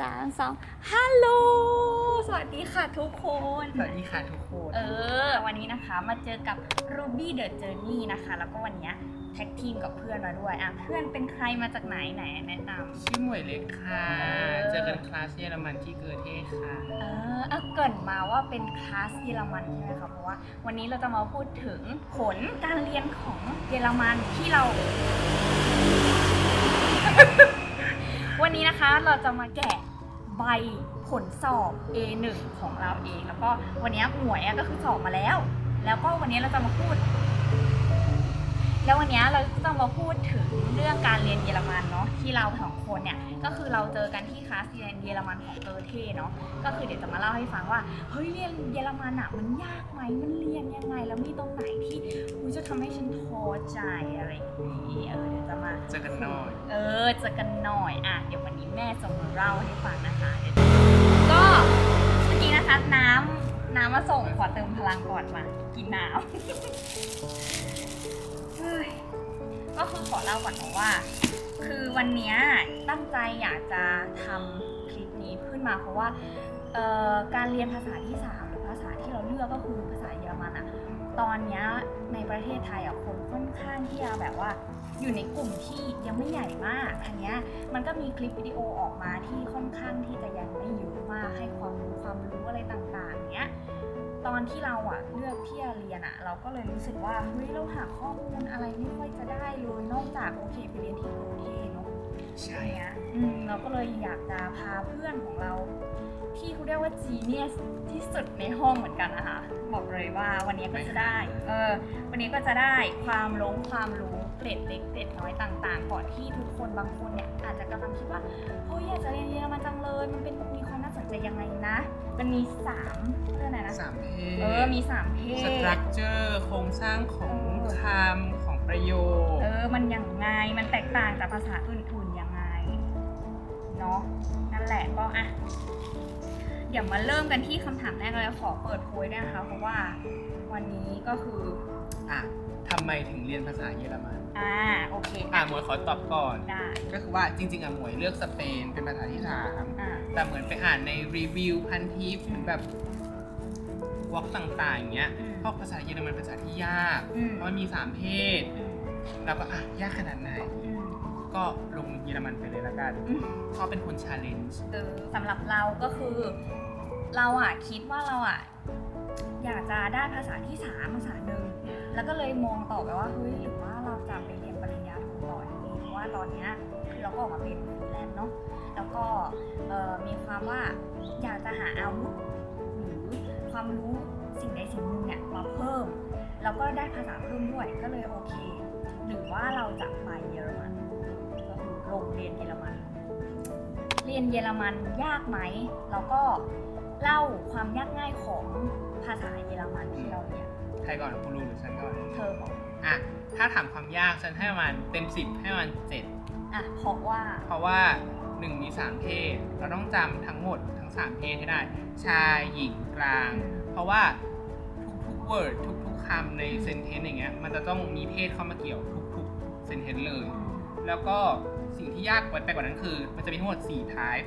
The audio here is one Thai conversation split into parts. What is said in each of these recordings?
สามสองฮัลโหลสวัสดีค่ะทุกคน สวัสดีค่ะทุกคนเออ วันนี้นะคะมาเจอกับ Ruby The Journey นะคะ แล้วก็วันเนี้ยแท็กทีมกับเพื่อนมาด้วยอะเพื่อนเป็นใครมาจากไหนไหนแนะนำชื่อหมวยเล็กค่ะเออเจอกันคลาสเยอรมันที่เกิดเทศค่ะ เออเอาเกรินมาว่าเป็นคลาสเยอรมันใช่ไหมคะเพราะว่าวันนี้เราจะมาพูดถึงผลการเรียนของเยอรมันที่เรา วันนี้นะคะเราจะมาแกะใบผลสอบ A1 ของเราเอง แล้วก็วันนี้หมวยอะก็คือสอบมาแล้ว แล้วก็วันนี้เราจะมาพูด แล้ววันนี้เราก็จะมาพูดถึงเรื่องการเรียนเยอรมันเนาะที่เราสองคนเนี่ยก็คือเราเจอกันที่คลาสเรียนเยอรมันของเตอร์เท่เนาะก็คือเดี๋ยวจะมาเล่าให้ฟังว่าเฮ้ยเรียนเยอรมันอะมันยากไหมมันเรียนยังไงแล้วมีตรงไหนที่อุ๊ยจะทำให้ฉันท้อใจอะไรอย่างนี้เออเดี๋ยวจะมาเจอกันหน่อยเออเจอกันหน่อยอะเดี๋ยววันนี้แม่จะมาเล่าให้ฟังนะคะเดี๋ยวก็เมื่อกี้นะคะน้ำน้ำมาส่งขอเติมพลังก่อนมากินน้ำเฮ้ย ก็คือขอเล่าก่อนนะว่า คือวันเนี้ยตั้งใจอยากจะทำคลิปนี้ขึ้นมาเพราะว่าเอ่อการเรียนภาษาที่สามหรือภาษาที่เราเลือกก็คือภาษาเยอรมันอะตอนเนี้ยในประเทศไทยอะคนค่อนข้างที่จะแบบว่า อยู่ในกลุ่มที่ยังไม่ใหญ่มากอันเนี้ยมันก็มีคลิปวิดีโอออกมาที่ค่อนข้างที่จะยังไม่เยอะมากให้ความรู้ความรู้อะไรต่างๆเนี้ย ตอนที่เราอะเลือกที่จะเรียนอะเราก็เลยรู้สึกว่าเฮ้ยเราหาข้อมูลอะไรไม่ค่อยจะได้เลยนอกจากโอเคไปเรียนที่กรุงเทพเนาะใช่เนี้ยอืมเราก็เลยอยากจะพาเพื่อนของเรา ที่เขาเรียกว่าจีเนียสที่สุดในห้องเหมือนกันนะคะบอกเลยว่าวันนี้ก็จะได้เออวันนี้ก็จะได้ความรู้ความรู้เกร็ดเล็กเกร็ดน้อยต่าง ๆ ก่อนที่ทุกคนบางคนเนี่ยอาจจะกำลังคิดว่าเฮ้ยอยากจะเรียนเยอรมันจังเลยมันเป็นมีความ น่าสนใจยังไงนะ มันมีสามเรื่องอะไรนะสามเพศเออมีสามเพสศตรัคเจอร์โครงสร้างของเออคำของประโยค เออ มันยังไง มันแตกต่างจากภาษาอื่นๆยังไง เนาะนั่นแหละก็อะ เดี๋ยวมาเริ่มกันที่คำถามแรกเลยขอเปิดโพยด้วยนะคะ เพราะว่าวันนี้ก็คืออะทำไมถึงเรียนภาษาเยอรมันอ่าโอเคอะหมวยขอตอบก่อนได้ก็คือว่าจริง ๆอะหมวยเลือกสเปนเป็นภาษาที่สามอ่าแต่เหมือนไปอ่านในรีวิวพันทิปเหมือนแบบวอล์กต่างๆอย่างเงี้ยอืมเพราะภาษาเยอรมันเป็นภาษาที่ยากอืมเพราะมันมีสามเพศอืมแล้วก็อะยากขนาดไหนอืม ก็ลงเยอรมันไปเลยละกันอืมชอบเป็นคนชาเลนจ์เออสำหรับเราก็คือ เราอะคิดว่าเราอะอยากจะได้ภาษาที่สามภาษาหนึ่งแล้วก็เลยมองต่อไปว่าเฮ้ยหรือว่าเราจะไปเรียนปริญญาโทต่อดีเพราะว่าตอนเนี้ยคือเราก็ออกมาเป็นฟรีแลนซ์เนาะแล้วก็เอ่อมีความว่าอยากจะหาอาวุธหรือความรู้สิ่งใดสิ่งหนึ่งเนี่ยมาเพิ่ม แล้วก็ได้ภาษาเพิ่มด้วยก็เลยโอเค หรือว่าเราจะไปเยอรมันก็คือ ลงเรียนเยอรมัน เรียนเยอรมันยากไหมแล้วก็เล่าความยากง่ายของภาษาเยอรมันที่เราเรียนใครก่อนคุณลุงหรือฉันก่อนเธอบอกอะถ้าถามความยากฉันให้ประมาณเต็มสิบให้ประมาณเจ็ดอะเพราะว่า เพราะว่าหนึ่งมีสามเพศเราต้องจำทั้งหมดทั้งสามเพศให้ได้ ชายหญิงกลาง เพราะว่าทุกๆ word ทุกๆคำใน sentence อย่างเงี้ยมันจะต้องมีเพศเข้ามาเกี่ยวทุกๆ sentence เลย แล้วก็ สิ่งที่ยากไปกว่านั้นคือ มันจะมีทั้งหมด4 type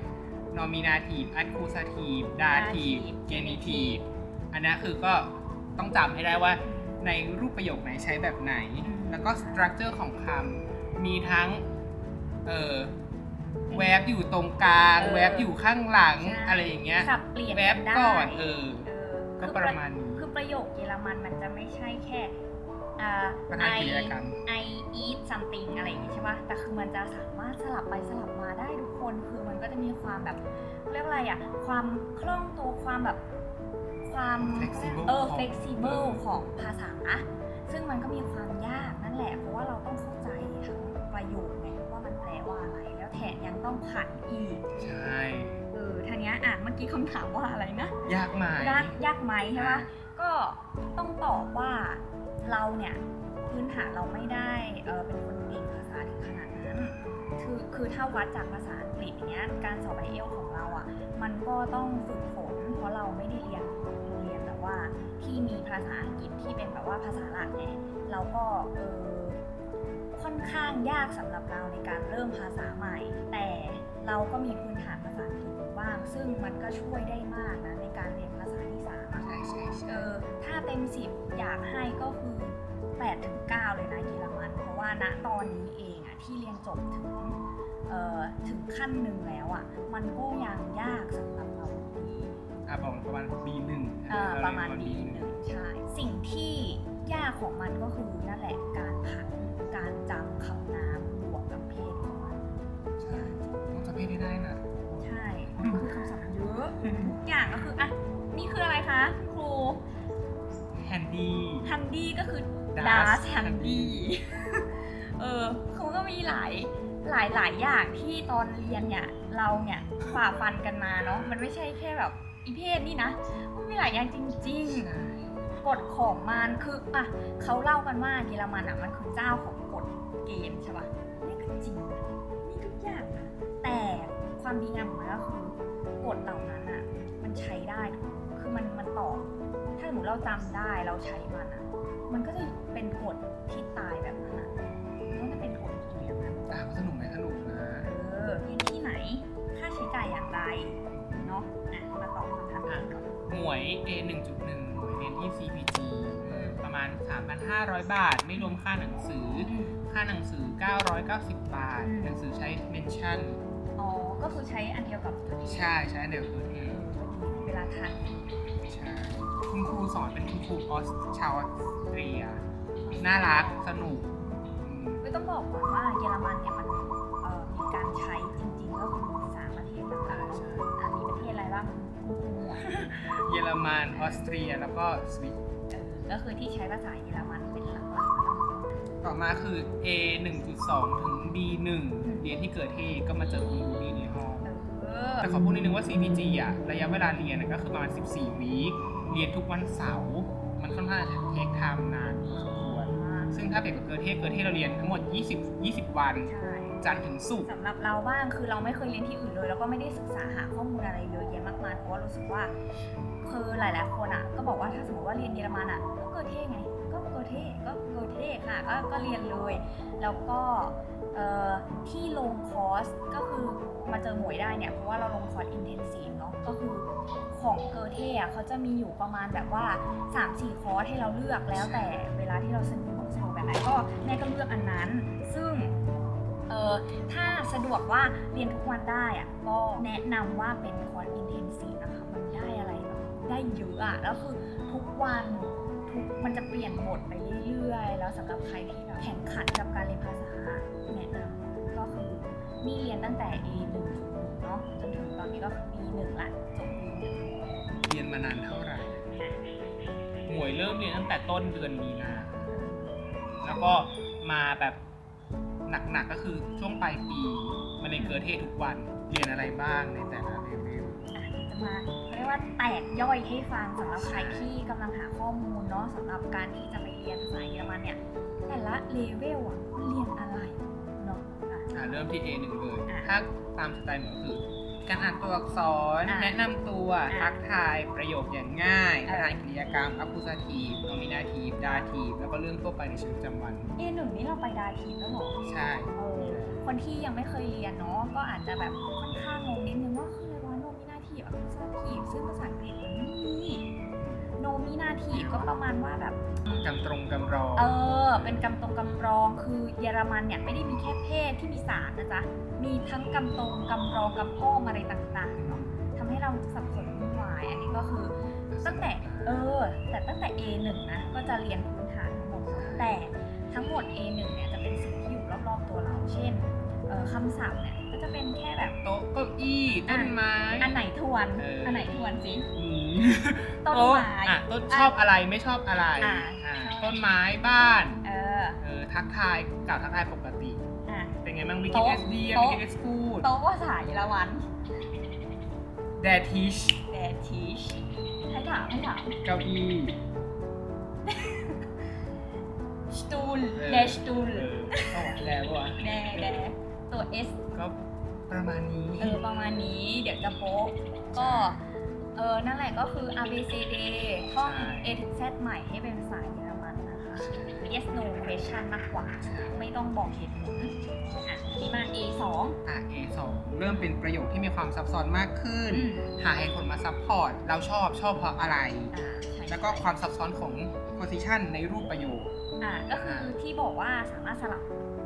nominative accusative dative genitive อันนี้คือก็ต้องจำให้ได้ว่าในรูปประโยคไหนใช้แบบไหน แล้วก็ structure ของคำมีทั้งเออแวบอยู่ตรงกลางเออแวบอยู่ข้างหลังใช่อะไรอย่างเงี้ยสับเปลี่ยนแวบได้ก่อนเออเออก็คือประมาณนี้คือประโยคเยอรมันมันจะไม่ใช่แค่ อ่าประธาน I กิจกรรม I eat something อะไรอย่างงี้ใช่ปะแต่คือมันจะสามารถสลับไปสลับมาได้ทุกคน คือมันก็จะมีความแบบเรียกว่าอะไรอะความคล่องตัวความแบบความ Flexible เออ ของ flexible เออของภาษา ซึ่งมันก็มีความยากนั่นแหละ เพราะว่าเราต้องเข้าใจทั้งประโยคไงว่ามันแปลว่าอะไร แล้วแถมยังต้องขันอีก ใช่ เออทีเนี้ยอ่านเมื่อกี้คำถามว่าอะไรนะ ยากไหมยากยากไหมใช่ปะก็ต้องตอบว่า เราเนี่ยพื้นฐานเราไม่ได้เเป็นคนเก่งภาษาถึงขนาดนั้นคือคือถ้าวัดจากภาษาอังกฤษอย่างเงี้ยการสอบไอเอลของเราอะมันก็ต้องฝึกฝน เพราะเราไม่ได้เรียนโรงเรียนแบบว่าที่มีภาษาอังกฤษที่เป็นแบบว่าภาษาหลักไงเราก็เออค่อนข้างยากสำหรับเราในการเริ่มภาษาใหม่ แต่เราก็มีพื้นฐานภาษาอังกฤษบ้าง ซึ่งมันก็ช่วยได้มากนะในการเรียน เอใช่อถ้าเต็มสิบอยากให้ก็คือ 8 ถึง 9 เลยนะเยอรมัน เพราะว่าณตอนนี้เองอะที่เรียนจบถึงเอ่อถึงขั้นหนึ่งแล้วอะมันก็ยังยากสำหรับเราอยู่ดี อะบอกประมาณ B1 เอ่อประมาณเยนปีตอนหนึ่งใช่สิ่งที่ยากของมันก็คือนั่นแหละการผันการจำคำนามบวกกับเพศของมันใช่ต้องจำเพศให้ได้นะ ใช่คือคำศัพท์เยอะทุกอย่างก็คืออะ นี่คืออะไรคะ ครู แฮนดี้ ฮันดี้ก็คือ Das ดัสฮัน Handy ดี้ เออคือก็มีหลายหลายหลายอย่างที่ตอนเรียนเนี่ย เราเนี่ยฝ่าฟันกันมาเนาะ มันไม่ใช่แค่แบบอีเพศนี่นะ มันมีหลายอย่างจริงใช่ๆกฎของมันคืออะเขาเล่ากันว่าเยอรมันอะมันคือเจ้าของกฎเกณฑ์ใช่ปะนี่ก็จริงนะนี่ทุกอย่างนะแต่ความดีงามของมันก็คือกฎเหล่านั้นอะ มันใช้ได้ทุก คือมันมันต่อ ถ้าสมมติเราจำได้เราใช้มันอะ มันก็จะเป็นกฎที่ตายแบบนั้นอะมันก็จะเป็นกฎที่อย่างนั้นอะสนุกไหมสนุกนะเออเรียนที่ไหน ค่าใช้จ่ายอย่างไรเนาะอะมาตอบคำถามกันก่อนหมวย A 1.1หมวยเรียนที่ CPG อืมประมาณ 3,500 บาท ไม่รวมค่าหนังสือ ค่าหนังสือ 990 บาทอืมหนังสือใช้เมนชั่น อ๋อ ก็คือใช้อันเดียวกับตัวนี้ใช่ ใช้อันเดียวกันเออเว ลาทานใช่คุณครูสอนเป็นคุณครูออสชาวออสเตรียน่ารักสนุกอืมไม่ต้องบอกก่อนว่าเยอรมันเนี่ยมันเอ่อมีการใช้จริงๆก็คือสามประเทศหลักๆใช่อะมีประเทศอะไรบ้างคุณครูอะเยอรมันออสเตรียแล้วก็สวิต เออก็คือที่ใช้ภาษาเยอรมันเป็นหลักต่อมาคือ A 1.2 ถึง B 1เรียนที่เกิดที่ก็มาเจอคุณรูดี้ในห้องๆเออแต่ขอพูดนิดนึงว่า CPG อะระยะเวลาเรียนอะก็คือประมาณ 14 วีคเรียนทุกวันเสาร์มันค่อนข้างจะเทคไทม์นานพอสมควรซึ่งถ้าเปรียบกับเกิดเทศเกิดเทศเราเรียนทั้งหมด 20 20 วัน ใช่จันทร์ถึงศุกร์สำหรับเราบ้างคือเราไม่เคยเรียนที่อื่นเลย แล้วก็ไม่ได้ศึกษาหาข้อมูลอะไรเยอะแยะมากมายเพราะว่ารู้สึกว่าคือหลาย ๆ คนอะ ก็บอกว่าถ้าสมมติว่าเรียนเยอรมันอะก็เกิดเท่ไง ก็เกิดเท่ก็เกิดเท่ค่ะก็ก็เรียนเลย แล้วก็เอ่อ ที่ลงคอร์สก็คือมาเจอหมวยได้เนี่ยเพราะว่าเราลงคอร์สอินเทนซีฟเนาะก็คือของเกอร์เท่อะเขาจะมีอยู่ประมาณแบบว่า 3-4 คอร์สให้เราเลือกแล้วแต่เวลาที่เราสะดวกสะดวกแบบไหนก็แม่ก็เลือกอันนั้น ซึ่งเออถ้าสะดวกว่าเรียนทุกวันได้อะก็แนะนำว่าเป็นคอร์สอินเทนซีฟนะคะมันได้อะไรแบบได้เยอะอะแล้วคือทุกวัน มันจะเปลี่ยนบทไปเรื่อยๆ แล้วสำหรับใครที่แบบแข่งขันกับการเรียนภาษาแนะนำก็คือนี่เรียนตั้งแต่ A 1 เนาะจนถึงตอนนี้ก็คือ B 1 ละจบ B 1 เรียนมานานเท่าไหร่หมวยเริ่มเรียนตั้งแต่ต้นเดือนมีนา แล้วก็มาแบบหนักๆก็คือช่วงปลายปีมาเรียนเกิดเทศทุกวัน เรียนอะไรบ้างในแต่ละเลเวลอะเดี๋ยวจะมาเขาเรีย กว่าแตกย่อยให้ฟังสำหรับใครที่กำลังหาข้อมูลเนาะสำหรับการที่จะไปเรียนภาษาเยอรมันเนี่ยแต่ละเลเวลอะเรียนอะไรเนาะอะอ่าเริ่มที่ A หนึ่งเลยอะถ้าตามสไตล์หมอคือ การอ่านตัวอักษรอะแนะนำตัวอะทักทาย ประโยคอย่างง่ายเออประธานกริยากรรม accusative nominative dative แล้วก็เรื่องทั่วไปในชีวิตประจำวันเอหนึ่งนี่เราไปดาทีแล้วเหรอใช่ เออคนที่ยังไม่เคยเรียนเนาะก็อาจจะแบบค่อนข้างงงนิดนึงว่าคือ อะไรวะโนมินาทีฟอะคุซาทีฟซึ่งภาษาอังกฤษมันไม่มีโนมินาทีฟก็ประมาณว่าแบบ กำตรงกำรองเออ เป็นกำตรงกำรอง คือเยอรมันเนี่ยไม่ได้มีแค่เพศที่มีสารนะจ๊ะ มีทั้งกำตรงกำรองกำอ้อมอะไรต่างๆเนาะทำให้เราสับสนวุ่นวาย อันนี้ก็คือตั้งแต่เออ แต่ตั้งแต่ A1 นะก็จะเรียนพื้นฐานทั้งหมด แต่ทั้งหมด A1 เนี่ยจะเป็นสิ่งที่อยู่รอบๆตัวเรา เช่นเออคำศัพท์เนี่ย ก็จะเป็นแค่แบบโต๊ะเก้าอี้ต้นไม้ อันไหนทวนเอออั อันไหนทวนสิ อืมต้นโต๊ะไม้ อะต้นชอบอะไรไม่ชอบอะไรอะ อะชอบต้นไม้บ้านเออเออทักทายกล่าวทักทายปกติ อะ เป็นไงบ้างวิกิโต๊ะเอสดีโต๊ะวิกิเอสกูดโต๊ะภาษาเยอรมันแดทิชแดทิชให้ถามให้ถามเก้าอี้สตูลเออเดสตูลเออเอาแล้ววะแดแดตัว S ก็ ประมาณนี้ เออประมาณนี้เดี๋ยวจะโป๊ะก็เออนั่นแหละก็คือ A B C D ท่อง A ถึง Z ใหม่ให้เป็นภาษาเยอรมันนะคะ yes no question มากกว่า ไม่ต้องบอกเหตุผลอะทีนี้มา A 2 อะ A2 เริ่มเป็นประโยคที่มีความซับซ้อนมากขึ้น อืม หาเหตุผลมาซับพอร์ต เราชอบชอบเพราะอะไร อ่าใช่แล้วก็ความซับซ้อนของ position ในรูปประโยค อ่าก็คือที่บอกว่าสามารถสลับ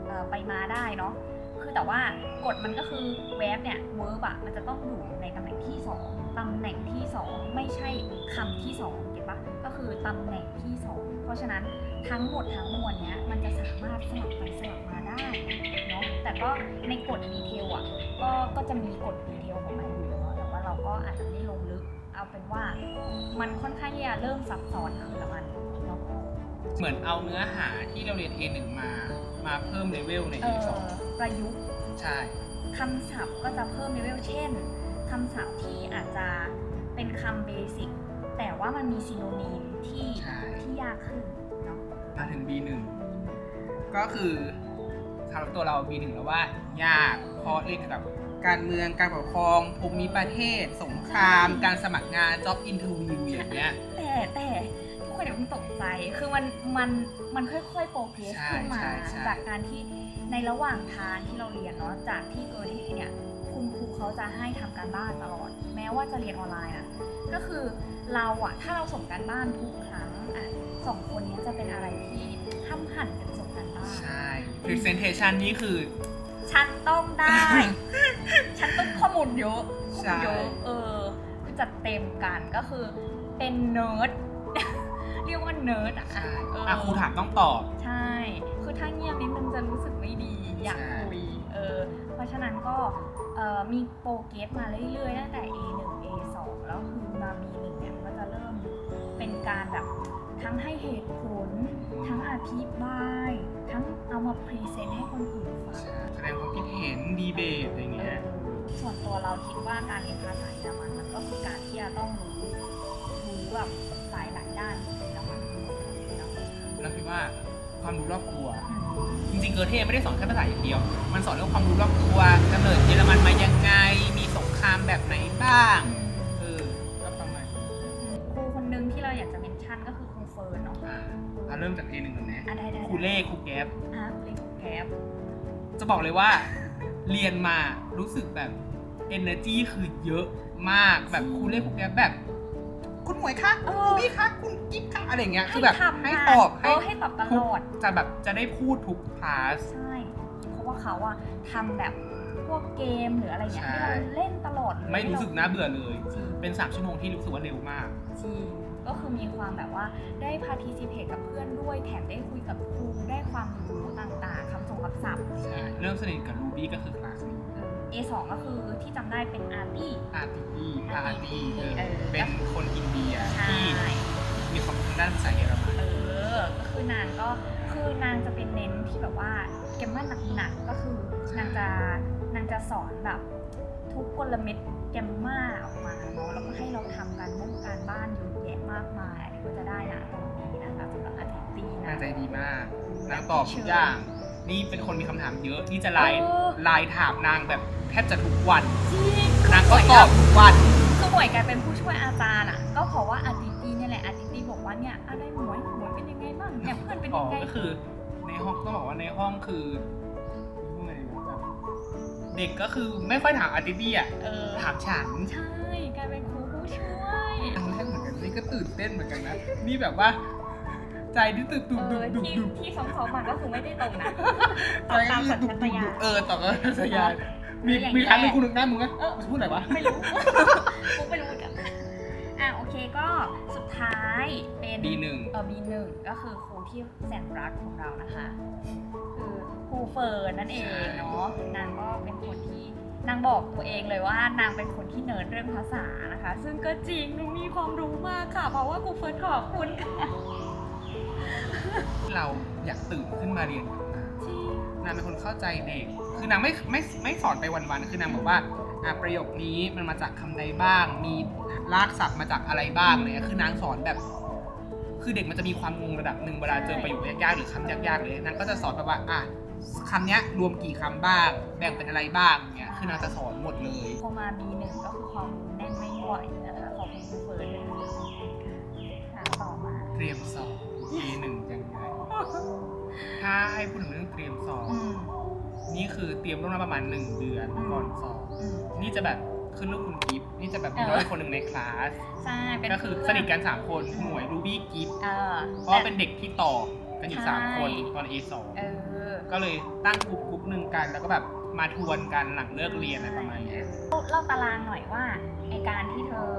เอ่อไปมาได้เนาะ คือแต่ว่ากฎมันก็คือแวบเนี่ยเวิร์บอะมันจะต้องอยู่ในตำแหน่งที่ 2 ตำแหน่งที่ 2 ไม่ใช่คำที่2เก็ตปะก็คือตำแหน่งที่ 2 เพราะฉะนั้นทั้งหมดทั้งมวลเนี้ยมันจะสามารถสลับไปสลับมาได้เนาะแต่ก็ในกฎดีเทลอะก็ก็จะมีกฎดีเทลของมันอยู่เนาะแต่ว่าเราก็อาจจะไม่ลงลึก เอาเป็นว่ามันค่อนข้างที่จะเริ่มซับซ้อนขึ้นแล้วมันเนาะเหมือนเอาเนื้อหาที่เราเรียน A1 มา มาเพิ่มเลเวลในเอ่ A2 ประยุกต์ใช่คำศัพท์ก็จะเพิ่มเลเวลเช่นคำศัพท์ที่อาจจะเป็นคำเบสิกแต่ว่ามันมีซีโนนีมที่ใช่ที่ยากขึ้นเนาะมาถึง B1 ก็คือสำหรับตัวเรา B1 แล้วว่ายากเพราะเรียนเกี่ยวกับการเมืองการปกครองภูมิประเทศ สงคราม การสมัครงาน job interview อย่างเงี้ยแต่แต่ทุกคนอย่าเพิ่งตกใจ คือมันมันมันค่อยๆโปรเกรสใช่ขึ้นมาใช่ใช่จากการที่ ในระหว่างทางที่เราเรียนเนาะจากที่เกอเทเนี่ยคุณครูเขาจะให้ทำการบ้านตลอด แม้ว่าจะเรียนออนไลน์อะก็คือเราอะถ้าเราส่งการบ้านทุกครั้งอะสองคนเนี้ยจะเป็นอะไรที่ห้ามหันกันส่งการบ้านใช่ presentation นี่คือ ฉันต้องได้ ฉันต้องข้อมูลเยอะข้อใช่มูลเยอะเออคือจัดเต็มกันก็คือเป็นเนิร์ดเรียกว่าเนิร์ดอะใช่เอออะครูถามต้องตอบ ใช่ คือถ้าเงียบนิดนึงจะรู้สึกไม่ดี อยากใช่คุยเออเพราะฉะนั้นก็เอ่อมีโปรเกรสมาเรื่อยๆตั้งแต่ A1 A2 แล้วคือมา B1 เนี่ยมันก็จะเริ่มเป็นการแบบทั้งให้เหตุผล ทั้งอธิบาย ทั้งเอามาพรีเซนต์ให้คนอื่นฟังแสดงความคิดเห็นดีเบตอะไรเงี้ยส่วนตัวเราคิดว่าการเรียนภาษาเยอรมันมันก็คือการที่จะต้องรู้รู้แบบหลายหลายๆด้านของเยอรมันเนาะแล้วคิดว่า ความรู้รอบตัวอืมจริงๆเกอเทไม่ได้สอนแค่ภาษาอย่างเดียว มันสอนเรื่องความรู้รอบตัวกำเนิดเยอรมันมายังไง มีสงครามแบบไหนบ้างเออก็ประมาณนี้ครูคนหนึงที่เราอยากจะเมนชั่นก็คือครูเฟิร์นเนาะอ่าเราเริ่มจาก A1 ก่อนนะอะได้ได้ครูเล่ครูแก๊ป อะครูเล่ครูแก๊ปจะบอกเลยว่าเรียนมารู้สึกแบบ energy คือเยอะมากแบบครูเล่ครูแก๊ปแบบ คุณหมวยคะเอคุอณพี่คะคุณกิ๊บคะอะไรอย่างเงี้ยคือแบบทำให้งานตอบเออให้ตอบตทุลกอดจะแบบจะได้พูดทุกคลาสใช่เพราะว่าเขาอะทำแบบพวกเกมหรืออะไรเงี้ยใช่ให้เราเล่นตลอดเลยไม่รู้สึกน่าเบื่อเลยจริงเป็น3ชั่วโมงที่รู้สึกว่าเร็วมากจริงก็คือมีความแบบว่าได้พาร์ทิซิเพตกับเพื่อนด้วยแถมได้คุยกับครูได้ความรู้ต่างๆคำส่งคำศัพท์ใช่เริ่มสนิทกับรูบี้ก็คือคลาสนี้เออ A2 ก็คือที่จำได้เป็นอาร์ตี้ อาร์ตีดี้อาร์ตีเออเออ เป็นคนอินเดียใช่ที่มีความรู้ทางด้านภาษาเยอรมัน เออ ก็คือนางก็คือนางจะเป็นเน้นที่แบบว่าเกมมาหนักๆก็คือนางจะนางจะสอนแบบ ทุกกลเม็ดแกมมาออกมาเนาะแล้วก็ให้เราทำการบ้งการบ้านเยอะแยะมากมายอันนี้ก็จะได้นะตรงนี้นะคะสำหรับอาทิตย์ตีนะนางใจดีมากนางตอบทุกอย่าง นี่เป็นคนมีคำถามเยอะนี่จะไลน์เออ ไลน์ถามนางแบบแทบจะทุกวัน จริงนางก็ตอบทุกวัน คือหมวยกลายเป็นผู้ช่วยอาจารย์อะ ก็เพราะว่าอาทิตย์ตีเนี่ยแหละอาทิตย์ตีบอกว่าเนี่ยอะไรหมวยหมวยเป็นยังไงบ้างเนี่ยเพื่อนเป็นอ๋อ ยังไงก็คือในห้องต้องบอกว่าในห้องคือพูดไงดีวะแบบเด็กก็คือไม่ค่อยถามอาร์ติตี้อะเออถามฉันใช่กลายเป็นครูผู้ช่วยครั้งแรกเหมือนกันนี่ก็ตื่นเต้นเหมือนกันนะ นี่แบบว่า ใจที่ตื่นตุบเอดุบอดุบที่ดุบที่ซ้อมๆมาก็คือไม่ได้ตรงนะใจก็ที่ดุบดุบดุบเออต่อก็สัญญาณมีอย่างมีแรกครั้งหนึงคุณนึกหน้ามึงอะเออมึงพูดอะไรวะ ไม่รู้ กูไม่รู้เหมือนกันอะโอเคก็สุดท้ายเป็น B1 เออ B1 ก็คือครูที่แสนรักของเรานะคะ คือครูเฟิร์นนั่นเองเนาะนางก็เป็นคนที่นางบอกตัวเองเลยว่านางเป็นคนที่เนิร์ดเรื่องภาษานะคะ ซึ่งก็จริงนางมีความรู้มากค่ะ เพราะว่าครูเฟิร์นขอบคุณค่ะ เราอยากตื่นขึ้นมาเรียนกับนางจริงนางเป็นคนเข้าใจเด็ก คือนางไม่ไม่ไม่สอนไปวันๆ คือนางบอกว่าอะประโยคนี้มันมาจากคำใดบ้าง มีรากศัพท์มาจากอะไรบ้างเนี่ยคือนางสอนแบบ คือเด็กมันจะมีความงงระดับหนึ่งเวลาเจอประโยคยากๆหรือคำยากๆเลยนางก็จะสอนแบบว่าอะคำเนี้ยรวมกี่คำบ้าง แบ่งเป็นอะไรบ้างเนี่ยคือนางจะสอนหมดเลยพอมา B1 ก็คือความรู้แน่นไม่ไหวนะคะขอบคุณครูเฟิร์นเลยค่ะต่อมาเตรียมสอบ A1 ยังไง คือเตรียมล่วงหน้าประมาณ1เดือนอืม ก่อนสอบ อืม นี่จะแบบขึ้นรูปคุณกิฟต์นี่จะแบบมีเออน้อยคนหนึ่งในคลาส ใช่เป็นก็คือเพื่สนิทกัน3คนหมวยรูบี้กิฟต์เออเพราะว่าเป็นเด็กที่ต่อกันอยู่ใช่3คนตอน A2 เออก็เลยตั้งกลุ่มกลุ่มหนึ่งกัน แล้วก็แบบมาทวนกันหลังเลิกเรียนอะไรประมาณเนี้ย เล่าตารางหน่อยว่าไอการที่เธอ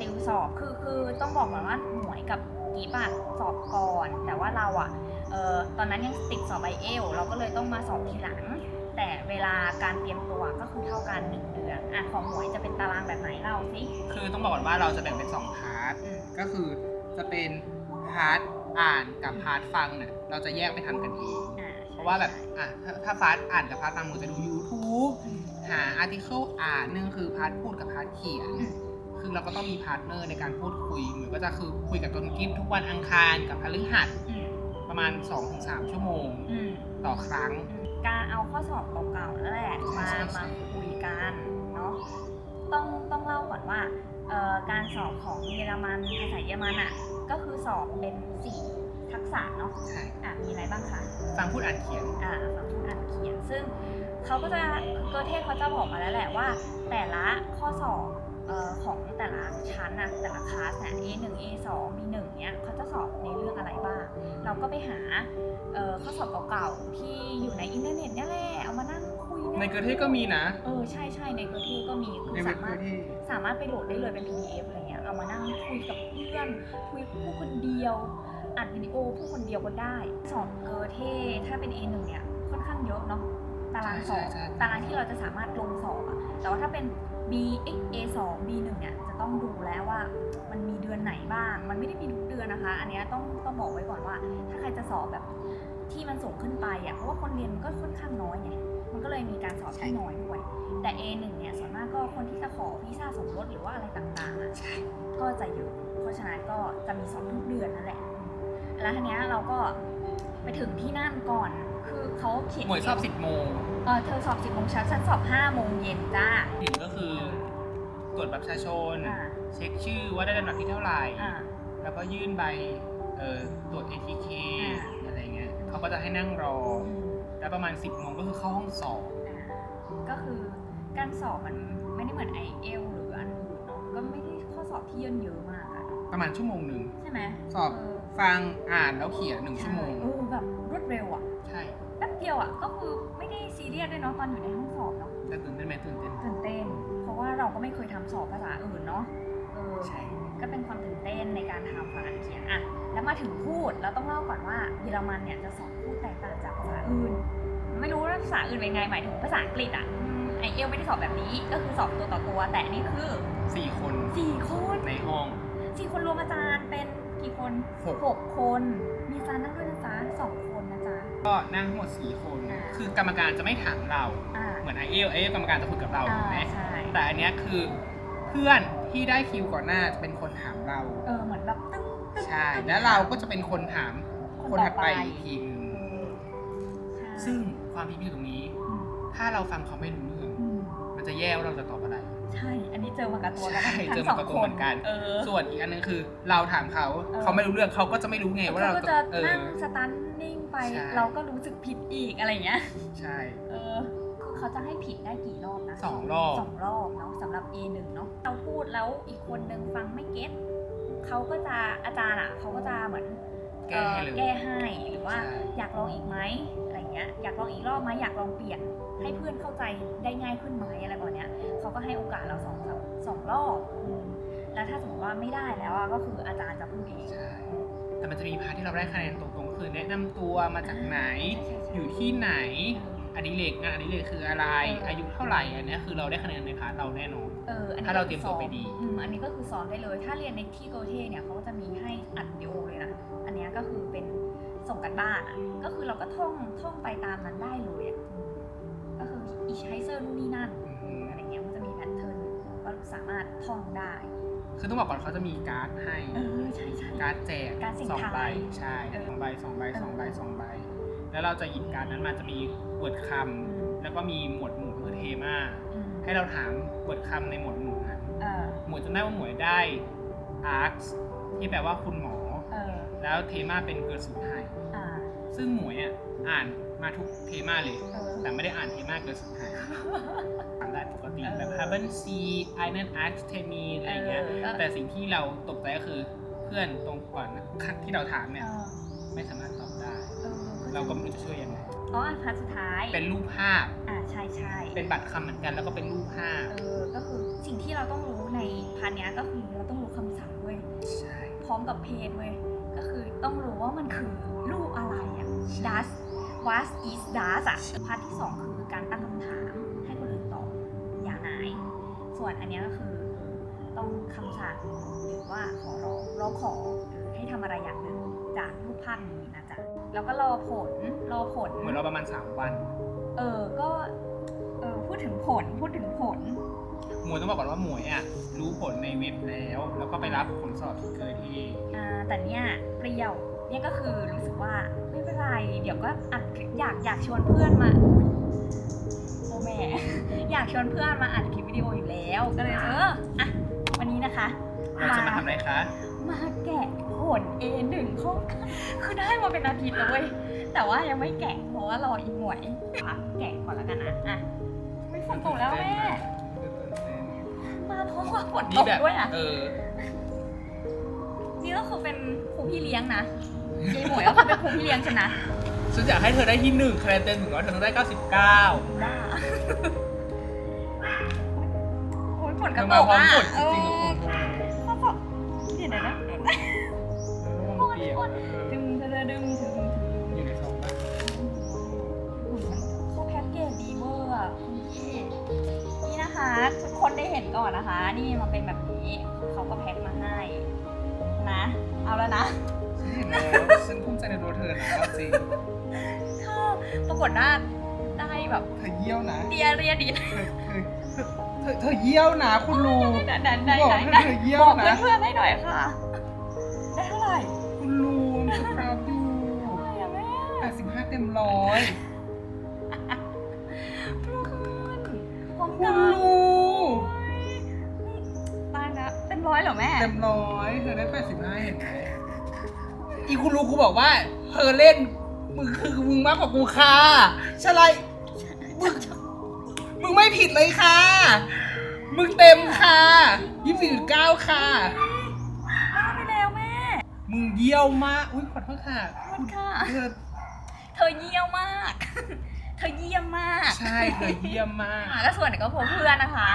ติวสอบคือคือต้องบอกก่อนว่าหมวยกับกีบอะสอบก่อน แต่ว่าเราอะเออตอนนั้นยังติดสอบไบเอลเราก็เลยต้องมาสอบทีหลัง แต่เวลาการเตรียมตัวก็คือเท่ากันหนึ่งเดือนอะของหมวยจะเป็นตารางแบบไหนเล่าสิคือต้องบอกก่อนว่าเราจะแบ่งเป็น2พาร์ทอืมก็คือจะเป็นพาร์ทอ่านกับพาร์ทฟังเนี่ยเราจะแยกไปทำกันเองอ่าเพราะว่าแบบอะถ้าถ้าพาร์ทอ่านกับพาร์ทฟังหนูจะดู YouTube หาอาร์ติเคิลอ่านนึงคือพาร์ทพูดกับพาร์ทเขียนอืมคือเราก็ต้องมีพาร์ทเนอร์ในการพูดคุยเหมือนก็จะคือคุยกับต้นกิฟทุกวันอังคารกับพฤหัสอืม ประมาณ 2-3 ชั่วโมงอืม ต่อครั้ง การเอาข้อสอบเก่าๆนั่นแหละใช่มาใช่ใช่ มาคุยกันเนาะต้องต้องเล่าก่อนว่าเอ่อการสอบของเยอรมันภาษาเยอรมันอะก็คือสอบเป็นสี่ทักษะเนาะใช่อะมีอะไรบ้างคะฟังพูดอ่านเขียน อ่าฟังพูดอ่านเขียน ซึ่งเขาก็จะเกอร์เทศเขาจะบอกมาแล้วแหละว่า แต่ละข้อสอบเอ่อของแต่ละชั้นนะแต่ละคลาสเนี่ย A1 A2 B1 เนี่ยเขาจะสอบในเรื่องอะไรบ้าง เราก็ไปหาเอ่อข้อสอบเก่าๆ ที่อยู่ในอินเทอร์เน็ตเนี่ยแหละ เอามานั่งคุยในเกอร์เทศก็มีนะ เออ ใช่ใช่ในเกอร์เทก็มีคืในอเว็สาบเกมาอรถร์เทศสามารถไปโหลดได้เลยเป็น PDF อะไรเงี้ย เอามานั่งคุยกับเพื่อน คุยผู้คนเดียวอัดวิดีโอผู้คนเดียวก็ได้สอนเกอร์เทถ้าเป็น A1 เนี่ยค่อนข้างเยอะเนาะตารางสอบใช่ใช่ใช่ตารางที่เราจะสามารถลงสอบอะแต่ว่าถ้าเป็น B X A 2 B 1เนี่ยจะต้องดูแล้วว่ามันมีเดือนไหนบ้าง มันไม่ได้มีทุกเดือนนะคะ อันเนี้ยต้องต้องบอกไว้ก่อนว่า ถ้าใครจะสอบแบบที่มันสูงขึ้นไปอะเพราะว่าคนเรียนมันก็ค่อนข้างน้อยไงมันก็เลยมีการสอบที่น้อยด้วย แต่ A1 เนี่ยส่วนมากก็คนที่จะขอวีซ่าสมรสหรือว่าอะไรต่างๆอะก็จะเยอะเพราะฉะนั้นก็จะมีสอบทุกเดือนนั่นแหละแล้วทีเนี้ยเราก็ไปถึงที่นั่นก่อน คือเขาเขียนหมวยชอบ10โมงเออเธอสอบ10โมงเช้าฉันสอบ5โมงเย็นจ้าถึงก็คือตรวจบัตรประชาชน อ่า เช็คชื่อว่าได้ลำดับที่เท่าไหร่ อ่า แล้วก็ยื่นใบเอ่อตรวจ ATK อ่า อะไรเงี้ยเขาก็จะให้นั่งรอ อืมแล้วประมาณ 10โมงก็คือเข้าห้องสอบ อ่าก็คือการสอบมันไม่ได้เหมือนไอเอลหรืออันอื่นเนาะก็ไม่ได้ข้อสอบที่เยินเยอะมากอะประมาณชั่วโมงหนึ่ง ใช่ไหมสอบ เฟังอ่านแล้วเขียนหนึ่งชั่วโมงใเออแบบรวด เร็วอะใช่แป๊บเดียวอะก็คือไม่ได้ซีเรียสด้วยเนาะตอนอยู่ในห้องสอบเนาะแต่ตื่นเต้นไหมตื่นเต้นตื่นเต้น เพราะว่าเราก็ไม่เคยทำสอบภาษาอื่นเนาะเออใช่ก็เป็นความตื่นเต้นในการทำฟังอ่านเขียนอะแล้วมาถึงพูดเราต้องเล่าก่อนว่าเยอรมันเนี่ยจะสอนพูดแตกต่างจากภาษาอื่น ไม่รู้ว่าภาษาอื่นเป็นไงหมายถึงภาษาอังกฤษอะไอเอลไม่ได้สอบแบบนี้ก็คือสอบตัวต่อตัว แต่อันนี่คือสี่คนสี่คนในห้องสี่คนรวมอาจารย์เป็น กี่คนหก หกคน มีอาจารย์นั่งด้วยนะจ๊ะสองคนนะจ๊ะ ก็นั่งทั้งหมดสี่คน อ่า คือกรรมการจะไม่ถามเรา อ่าเหมือนไอเอลไอเอลกรรมการจะคุยกับเราอ่าถูกไหมใช่ แต่อันเนี้ยคือเพื่อนที่ได้คิวก่อนหน้าจะเป็นคนถามเรา เออ เหมือนแบบตึ้งตึ้งใช่ ตึ้งแล้วเราก็จะเป็นคนถามคนถัดไปต่ออีกทีนึงเออใช่ซึ่งความพีคอยู่ตรงนี้ อืมถ้าเราฟังเขาไม่รู้เรื่อง อืมมันจะแย่ว่าเราจะตอบอะไร ใช่อันนี้ เจอมากับตัวกันใช่ทั้เจองสมาองกับตัควเหนมือนกัน เออ ส่วนอีกอันหนึงคือ เราถามเขา เออ เขาไม่รู้เรื่องเขาก็จะไม่รู้ไงว่าเราเขาก็จะเออ นั่งสตันนิ่งไป ใช่ เราก็รู้สึกผิดอีกอะไรอย่างเงี้ย ใช่ เออคือเขาจะให้ผิดได้กี่รอบนะสองรอบ สองรอบเนาะสำหรับ A1 เนาะเราพูดแล้วอีกคนนึงฟังไม่เก็ตเขาก็จะอาจารย์อะเขาก็จะเหมือนแก้ให้เลยแก้ให้หรือว่าใช่ อยากลองอีกไหมอะไรเงี้ยอยากลองอีกรอบไหมอยากลองเปลี่ยน ให้เพื่อนเข้าใจได้ง่ายขึ้นไหมอะไรแบบเนี้ยเขาก็ให้โอกาสเราสองสามสองรอบอืมแล้วถ้าสมมติว่าไม่ได้แล้วอะก็คืออาจารย์จะพูดเองใช่แต่มันจะมีพาร์ทที่เราได้คะแนนตรงๆก็คือแนะนำตัวมาจากไหนใช่ใช่อยู่ที่ไหนอดิเรกงานอดิเรกคืออะไรเออออายุเท่าไหร่อันเนี้ยคือเราได้คะแนนในพาร์ทเราแน่นอนเอออันนี้ถ้าเราเตรียมตัวไปดีอืมอันนี้ก็คือสอนได้เลย ถ้าเรียนในที่โกเทเนี่ยเขาก็จะมีให้อัดวิดีโอเลยนะอันเนี้ยก็คือเป็นส่งกันบ้านอะก็คือเราก็ท่องท่องไปตามนั้นได้เลยอะอืม ก็คืออีชไฮเซอร์นู่นนี่นั่นอืมอะไรเงี้ยมันจะมีแพทเทิร์นก็สามารถท่องได้ คือต้องบอกก่อนเขาจะมีการ์ดให้ เออใช่ใช่ การ์ดแจกการ์ดเสี่ยงสองใบทายใช่เออสองใบสองใบสองใบเออสองใบ แล้วเราจะหยิบการ์ดนั้นมาจะมีบทคอืมำแล้วก็มีหมวดหมู่คือเทมาอืมให้เราถามบทคำในหมวดหมู่นั้นเออหมวดจำได้ว่าหมวดได้ arts ที่แปลว่าคุณหมอ เออแล้วเทมาเป็นเกิดสุดไทยอ่าซึ่งหมวยอะอ่าน มาทุกเทมาเลย เออแต่ไม่ได้อ่านเทมาเกินสุดท้ายอ่านได้ปกติแบบ haven't seen I didn't ask t me อะไรเงี้ยเออก็แต่สิ่งที่เราตกใจก็คือเพื่อนตรงก่อนที่เราถามเนี่ยเออไม่สามารถตอบได้ เออเราก็ไม่รู้จะช่วยยังไง อ๋ออันพันสุดท้าย เป็นรูปภาพ อ่าใช่ใช่ เป็นบัตรคำเหมือนกัน แล้วก็เป็นรูปภาพ เออ ก็คือสิ่งที่เราต้องรู้ในพันเนี้ยก็คือเราต้องรู้คำศัพท์เว้ย ใช่ พร้อมกับเพจเว้ย ก็คือต้องรู้ว่ามันคือรูปอะไรอะ does what is does อะพาร์ทที่สองคือการตั้งคำถามให้คนอื่นตอบอย่างไหนส่วนอันเนี้ยก็คือต้องคำสั่งหรือว่าขอร้องร้องขอหรือให้ทำอะไรอย่างหนึ่งจากรูปภาพนี้นะจ๊ะ แล้วก็รอผลรอผล เหมือนเราประมาณ 3 วัน เออ ก็เออพูดถึงผลพูดถึงผล หมวยต้องบอกก่อนว่าหมวยอะรู้ผลในเว็บแล้ว แล้วก็ไปรับผลสอบที่เกิดที่อ่าแต่เนี่ยเปรี้ยว เนี่ยก็คือรู้สึกว่าไม่เป็นไร เดี๋ยวก็อัดคลิปอยากอยากชวนเพื่อนมาโอ้แม่ อยากชวนเพื่อนมาอัดคลิปวิดีโออยู่แล้ว ก็เลยเอออะวันนี้นะคะ เราจะมาทำอะไรคะ มาแกะผล A1 เขาคือได้มาเป็นอาทิตย์แล้วเว้ยแต่ว่ายังไม่แกะเพราะว่ารออีกหน่วยพักแกะก่อนแล้วกันนะอะไม่ฝนตกแล้วแม่มาเพราะว่าฝนตนี่กแบบด้วยอะเออนี่ก็คือเป็นครูพี่เลี้ยงนะ ยายหมวยก็คือเป็นครูพี่เลี้ยงฉันนะฉันอยากให้เธอได้ที่หนึ่งคะแนนเต็มถึงร้อยเธอต้องได้99บ้าโอ้ยฝนกเธระอตมากพร้อมอะกดจริงๆเอกับอคุณเดี๋ยวนะเดี๋ยวนะระวังเปียกดึงเธอดึงถึงถึงอยู่ในซองป่ะเขาแพ็กเกจดีเวอร์อะคุณพี่นี่นะคะ ทุกคนได้เห็นก่อนนะคะ นี่มันเป็นแบบนี้ เขาก็แพ็คมาให้ นะ เอาแล้วนะ ฉันเห็นแล้วฉันภูมิใจในตัวเธอนะเอาจริงชอบปรากฏว่าได้แบบเธอเยี่ยวนะเดียเรียดีเธอเธอเธอเธอเยี่ยวนะคุณลุงไหนไหนไหนบอกไหนให้ไหนเธอเยี่ยวบอกนะเพื่อนๆให้หน่อยค่ะ ได้เท่าไหร่คุณลุงสครับดูเท่าไหร่อะแม่85เต็มร้อยพร้อมคุกัณนลุงตายนะเต็มร้อยเหรอแม่ เต็มร้อยเธอได้85เห็นไหม อีคุณลุงกูบอกว่าเธอเล่นมึงคือมึงมากกว่ากูค่ะใช่ไรมึงมึงไม่ผิดเลยค่ะ มึงเต็มค่ะ24.9ค่ะ บ้าไปแล้วแม่ มึงเยี่ยวมากอุ้ยขอโทษค่ะขอบคุณค่ะ เธอเธอเยี่ยมมาก เธอเยี่ยมมากใช่เธอเยี่ยมมาก อะแล้วส่วนไหนก็พบเพื่อนนะคะ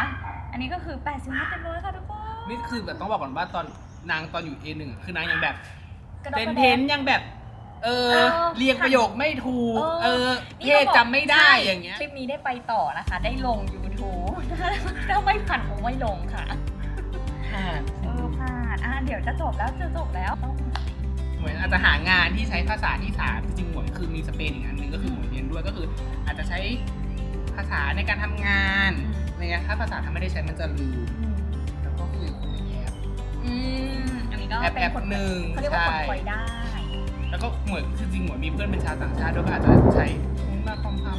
อันนี้ก็คือ8ปดสิบห้าเต็มร้อยค่ะทุกคน นี่คือแบบต้องบอกก่อนว่าตอนนางตอนอยู่ A1 คือนางยังแบบ กระดกเทนกระเทแดนกยังแบบ เออ เออเรียงประโยคไม่ถูก เอเอออนี่เพศก็บอกจำไม่ได้ใช่อย่างเงี้ย คลิปนี้ได้ไปต่อนะคะ ได้ลง YouTube ถ้าถ้าไม่ผ่านคงไม่ลงค่ะค่ะ เออผ่านอะเดี๋ยวจะจบแล้วจะจบแล้วต้องเหมือนอาจจะหางานที่ใช้ภาษาที่สามจริงๆหมวยคือมีสเปนอีกอันหนึ่งก็คือหมวยเรียนด้วยก็คือ อาจจะใช้ภาษาในการทำงานอะไรเงี้ยถ้าภาษาถ้าไม่ได้ใช้มันจะลืมอืมแล้วก็คือคนในแอปอืมอันนี้ ก็แอปเป็นแอปผลหนึ่งเขาเรียกว่าผลใช่พลอยได้ แล้วก็หมวยคือจริงหมวยมีเพื่อนเป็นชาวต่างชาติด้วยก็อาจจะใช้คุณมาคอมพา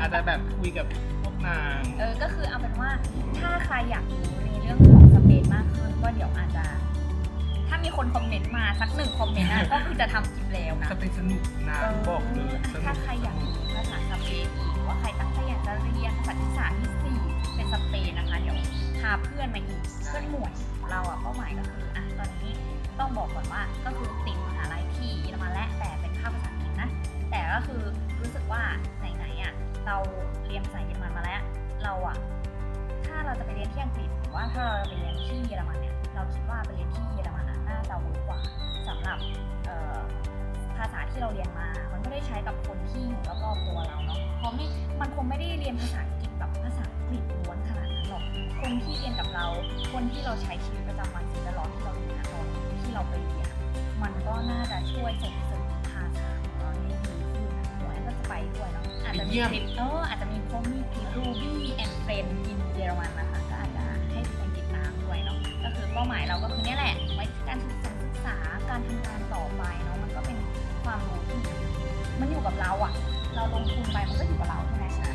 อาจจะแบบคุยกับพวกนาง เออ ก็คือเอาเป็นว่าถ้าใครอยากรู้ในเรื่องของสเปนมากขึ้นก็เดี๋ยวอาจจะ ถ้ามีคนคอมเมนต์มาสักหนึ่งคอมเมนต์อะก็คือจะทำคลิปแล้วนะสเปนสนุกนะบอกเลยสนุถ้ากใครอยากรู้ภาษาสเปนอีกหรือว่าใครตั้งใจอยากจะเรียนภาษาที่สามที่สี่เป็นสเปนนะคะ เดี๋ยวพาเพื่อนมาอีกเพื่อนหมวย เราอะเป้าหมายก็คืออะตอนนี้ต้องบอกก่อนว่าก็คือติดมหาลัยที่เยอรมันและแต่เป็นภาคภาษาอังกฤษนะแต่ก็คือรู้สึกว่าไหนๆอะเราเรียนภาษาเยอรมันมาแล้วเราอะถ้าเราจะไปเรียนที่อังกฤษหรือว่าถ้าเราจะไปเรียนที่เยอรมันเนี่ยเราคิดว่าไปเรียนที่เยอรมันน่าจะเวิร์กกว่าสำหรับภาษาที่เราเรียนมา มันก็ได้ใช้กับคนที่อยู่รอบๆตัวเราเนาะเพราะไม่มันคงไม่ได้เรียนภาษาอังกฤษแบบภาษาอังกฤษ คนที่เรียนกับเรา คนที่เราใช้ชีวิตประจำวันสิ่งแวดล้อมที่เราอยู่นะตอนที่เราไปเรียนมันก็น่าจะช่วยส่งเสริมภาษาของเราให้ดีขึ้นนะหมวยก็จะไปด้วยเนาะอาจจะมีคลิปเอออาจจะมีพวกมีคลิป Ruby and Friends in เยอรมันนะคะก็อาจจะให้ทุกคนติดตามด้วยเนาะก็คือเป้าหมายเราก็คือเนี่ยแหละไว้การศึกษาการทำงานต่อไปเนาะมันก็เป็นความรู้ที่มันอยู่กับเราอะเราลงทุนไปมันก็อยู่กับเราใช่ไหมคะ